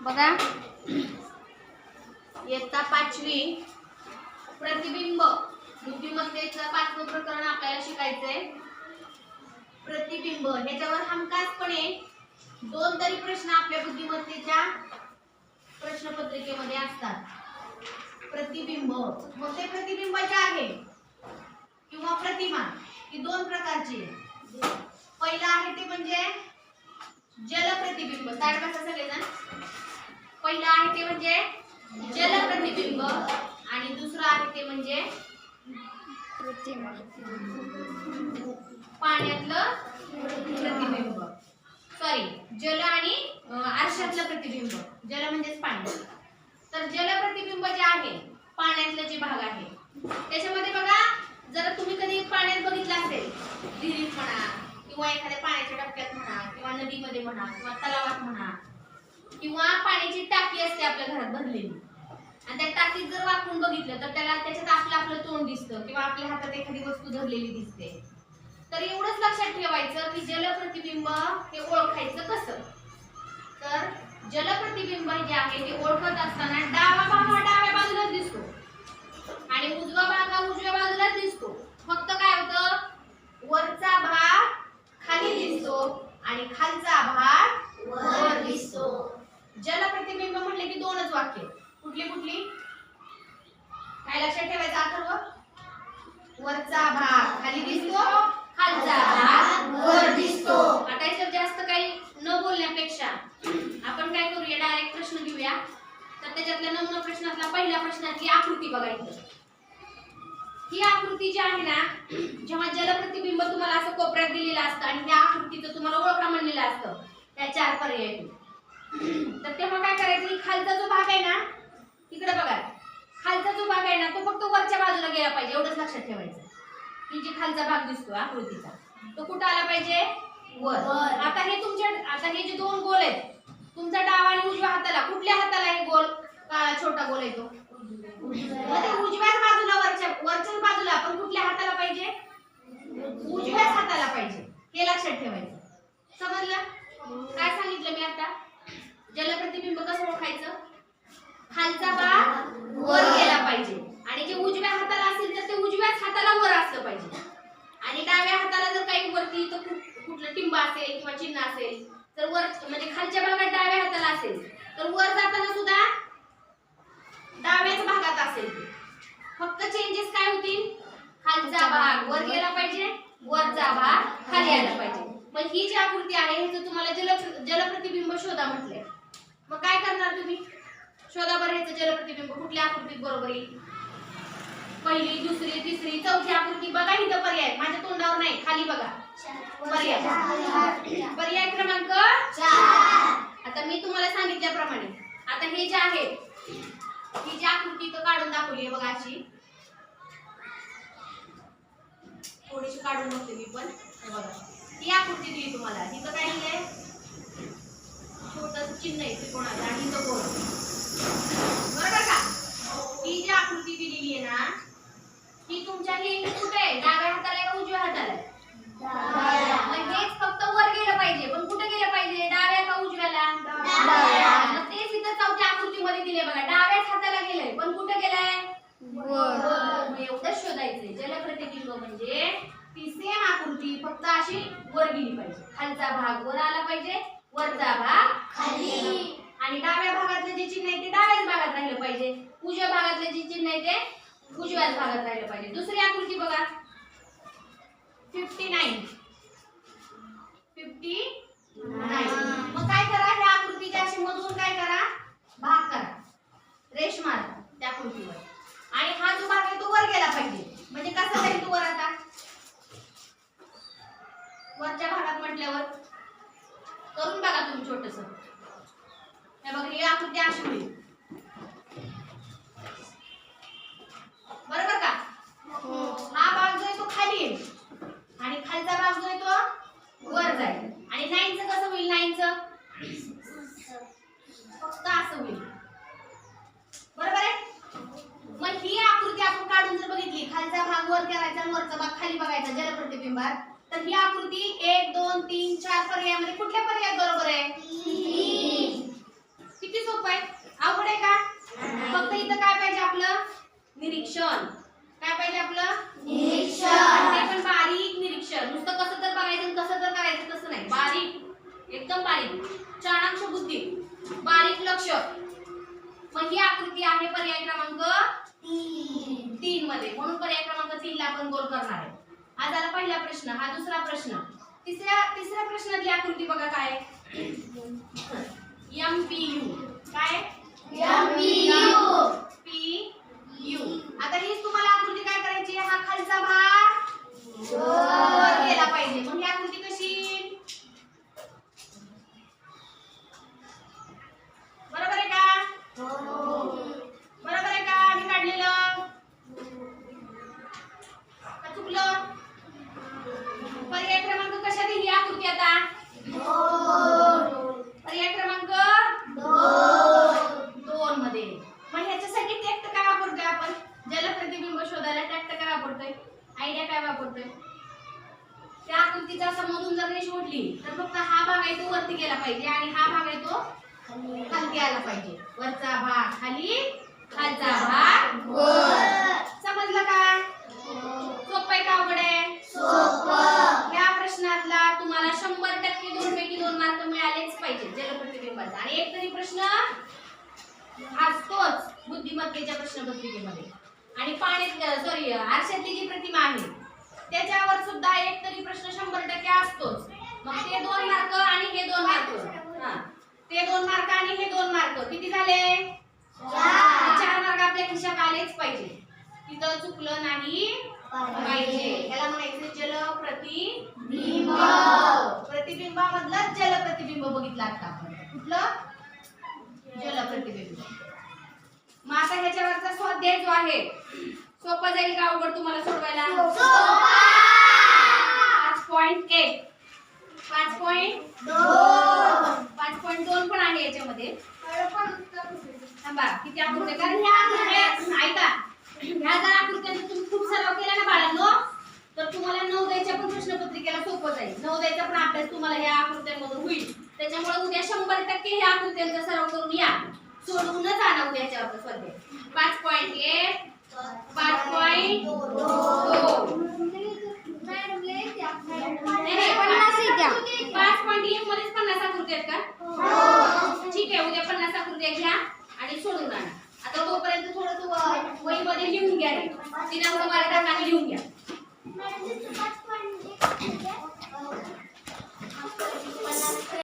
बघा. इयत्ता पाचवी. प्रतिबिंब. बुद्धिमत्तेचं पाचवं प्रकरण आपल्याला शिकायचंय. प्रतिबिंब. ह्याच्यावर हमखासपणे दोन तरी प्रश्न आपल्या बुद्धिमत्तेच्या प्रश्नपत्रिकेमध्ये असतात. प्रतिबिंब. मग ते प्रतिबिंब जे आहे? किंवा प्रतिमा. ही दोन प्रकारची आहे पहिलं आहे ते म्हणजे जलप्रतिबिंब. ताट बसा सगळेजण? पहिलं आहे ते म्हणजे जलप्रतिबिंब आणि दुसरं आहे ते म्हणजे पाण्यातलं प्रतिबिंब. सॉरी जल आणि आरशातलं प्रतिबिंब. जल म्हणजेच पाणी. तर जलप्रतिबिंब जे आहे पाण्यातलं जे भाग आहे त्याच्यामध्ये बघा जर तुम्ही कधी पाण्यात बघितलं असेल विहिरीत म्हणा किंवा एखाद्या पाण्याच्या टप्प्यात म्हणा किंवा नदीमध्ये म्हणा किंवा तलावात म्हणा किंवा पाण्याची टाकी असते आपल्या घरात भरलेली. आणि त्या टाकीत जर वाकून बघितलं तर त्याला त्याच्यात आपलं आपलं तोंड दिसतं किंवा आपल्या हातात एखादी वस्तू धरलेली दिसते. तर एवढंच लक्षात ठेवायचं की जलप्रतिबिंब हे ओळखायचं कसं? तर जलप्रतिबिंब जे आहे ते ओळखत असताना डावा भाग हा डाव्या बाजूलाच दिसतो. आणि उजवा भाग हा उजव्या बाजूलाच दिसतो. फक्त काय होतं? वरचा भाग खाली दिसतो आणि खालचा भाग वर दिसतो. जलप्रतिबिंब म्हटले की दोनच वाक्य. कुठली कुठली? काय लक्षात ठेवायचं अथर्व? वरचा भाग. खाली दिसतो? खालचा भाग. वर दिसतो. आता याच्यात जास्त काही न बोलण्यापेक्षा आपण काय करूया? डायरेक्ट प्रश्न घेऊया. तर त्याच्यातल्या नमुना प्रश्नातला पहिल्या प्रश्नातली आकृती बघायची ही आकृती जी आहे ना जेव्हा जलप्रतिबिंब तुम्हाला असं कोपऱ्यात दिलेलं असतं आणि त्या आकृतीचं तुम्हाला ओळखा म्हणलेलं असतं. त्या चार पर्याय तर तेव्हा काय करायचं की खालचा जो भाग आहे ना तिकडे बघा. खालचा जो भाग आहे ना तो फक्त वरच्या बाजूला गेला पाहिजे एवढंच लक्षात ठेवायचं. की जे खालचा भाग दिसतो आकृतीचा तो कुठं आला पाहिजे? वर. आता हे तुमच्या आता हे जे दोन गोल आहेत तुमचा डावा आणि उजव्या हाताला कुठल्या हाताला हे गोल काळा छोटा गोल आहे तो? मग ते उजव्याच बाजूला वरच्या वरच्याच बाजूला पण कुठल्या हाताला पाहिजे? उजव्याच हाताला पाहिजे. हे लक्षात ठेवायचं. समजलं? काय सांगितलं मी आता जलप्रतिबिंब कसं ओळखायचं खालचा भाग वर गेला पाहिजे. आणि जे उजव्या हाताला असेल तर ते उजव्याच हाताला वर असलं पाहिजे. आणि डाव्या हाताला जर काही वरती तर कुठ- कुठलं टिंब असेल किंवा चिन्ह असेल तर वर म्हणजे खालच्या भागात डाव्या हाताला असेल तर वर जाताना सुद्धा डाव्याच भागात असेल. फक्त चेंजेस काय होतील? खालचा भाग वर गेला पाहिजे वरचा भाग खाली आला पाहिजे. मग ही जी आकृती आहे ह्याचं तुम्हाला जल जलप्रतिबिंब शोधा म्हटलंय. मग काय करणार तुम्ही? शोधा बरं ह्याचं जलप्रतिबिंब. कुठल्या आकृतीत बरोबर येईल? पहिली दुसरी तिसरी चौथी आकृती बघा इथं पर्याय. माझ्या तोंडावर नाही खाली बघा. पर्याय. पर्याय क्रमांक आता मी तुम्हाला सांगितल्याप्रमाणे आता हे जे आहे ही जी आकृती इथं काढून दाखवली आहे बघा अशी. थोडीशी काढून बघते मी पण. बघा. ही आकृती दिली तुम्हाला. हिचं काय लिहिलंय? छोटस चिन्ह आहे त्रिकोणाचं आणि हिचं गोल बरोबर का? ही जी आकृती दिलेली आहे ना ही तुमच्या ही कुठे आहे? डाव्या हाताला आहे का उजव्या हाताला? मग हेच फक्त वर गेलं पाहिजे. पण कुठे गेलं पाहिजे? डाव्या का उजव्याला? तेच इथं चौथ्या आकृतीमध्ये दिले बघा. डाव्याच हाताला गेलंय. पण कुठे गेलाय? एवढंच शोधायचंय. जलप्रतिबिंब म्हणजे ती सेम आकृती फक्त अशी वर गेली पाहिजे. खालचा भाग वर आला पाहिजे. वरचा भाग खाली. आणि डाव्या भागातलं जे चिन्ह आहे ते डाव्याच भागात राहिलं पाहिजे उजव्या भागातलं जे चिन्ह आहे ते अजिबात भागत राहिलं पाहिजे. दुसरी आकृती बघा. फिफ्टी नाईन फिफ्टी नाईन मग काय करा? ह्या आकृतीच्या अशी मधून काय करा? भाग करा. रेश मारा त्या आकृतीवर. आणि हा जो भाग आहे तो वर गेला पाहिजे. म्हणजे कसा जाईल तो वर आता? वरच्या भागात म्हटल्यावर. करून बघा तुम्ही छोटस. हे बघा ही आकृती अशी होईल. करायचा जलप्रतिबिंबात. तर ही आकृती एक दोन तीन चार पर्यायामध्ये कुठल्या पर्याय बरोबर आहे? किती सोप आहे? आवड आहे का? फक्त इथं काय पाहिजे आपलं? निरीक्षण. काय पाहिजे आपलं? निरीक्षण. ते पण बारीक निरीक्षण. नुसतं कसं तर बघायचं कसं तर करायचं तसं नाही. बारीक. एकदम बारीक. चाणाक्ष बुद्धी. बारीक लक्ष. मग ही आकृती आहे पर्याय क्रमांक तीन. मध्ये म्हणून पर्याय क्रमांक तीन ला आपण गोल करणार आहे. हा झाला पहिला प्रश्न हा दुसरा प्रश्न. तिसऱ्या तिसऱ्या प्रश्नातली आकृती बघा काय? एम पी यू काय? पी यू आता हीच तुम्हाला आकृती काय करायची आहे? हा खालचा भाग वर गेला पाहिजे मग ही आकृती कशी बरोबर आहे का बरोबर आहे का मी काढलेलं का चुकलं पर्याय क्रमांक कशात ही आकृती आता पर्याय क्रमांक दोन मध्ये मग ह्याच्यासाठी टेक्ट काय वापरतोय आपण जलप्रतिबिंब शोधायला टेक्ट काय वापरतोय आयडिया काय वापरतोय त्या आकृतीचा असं मधून जर रेष ओढली तर फक्त हा भाग आहे तो वरती गेला पाहिजे आणि हा भाग आहे तो खालती आला पाहिजे. वरचा भाग खाली खालचा भाग समजलं का? सोपं आहे का अवघड आहे? या प्रश्नातला तुम्हाला शंभर टक्के दोन पैकी दोन मार्क मिळालेच पाहिजे जलप्रतिबिंबाचा आणि एक तरी प्रश्न असतोच बुद्धिमत्तेच्या प्रश्नपत्रिकेमध्ये. आणि पाण्यात सॉरी आरशातली जी प्रतिमा आहे त्याच्यावर सुद्धा एक तरी प्रश्न शंभर टक्के असतोच. मग ते दोन मार्क आणि हे दोन मार्क. हा. ते दोन मार्क आणि हे दोन मार्क किती झाले? चार. मार्क आपल्या खिशात आलेच पाहिजे. तिथं चुकलं नाही पाहिजे. याला म्हणायचं जल प्रतिबिंब प्रतिबिंबामधलं जल प्रतिबिंब बघितलं आता आपण. कुठलं? जल प्रतिबिंब मग आता ह्याच्यावरचा स्वाध्याय जो आहे सोपा जाईल का अवघड तुम्हाला सोडवायला? पाच पॉइंट एक. पाच पॉइंट पाच पॉइंट दोन पण आहे याच्यामध्ये थांबा किती आकृत्या ऐका. ह्या जर तुम्ही खूप सराव केला ना बाळांनो तर तुम्हाला नवोदयच्या पण प्रश्नपत्रिकेला सोपं जाईल. नवोदयचा पण अभ्यास तुम्हाला ह्या आकृत्यांमधून होईल. त्याच्यामुळे उद्या शंभर टक्के ह्या आकृत्यांचा सराव करून या. सोडवूनच आणा उद्याच्या स्वाध्याय पाच पॉईंट एक पाच पॉईंट. पाच पॉईंट एक मध्येच पन्नास आकृत्या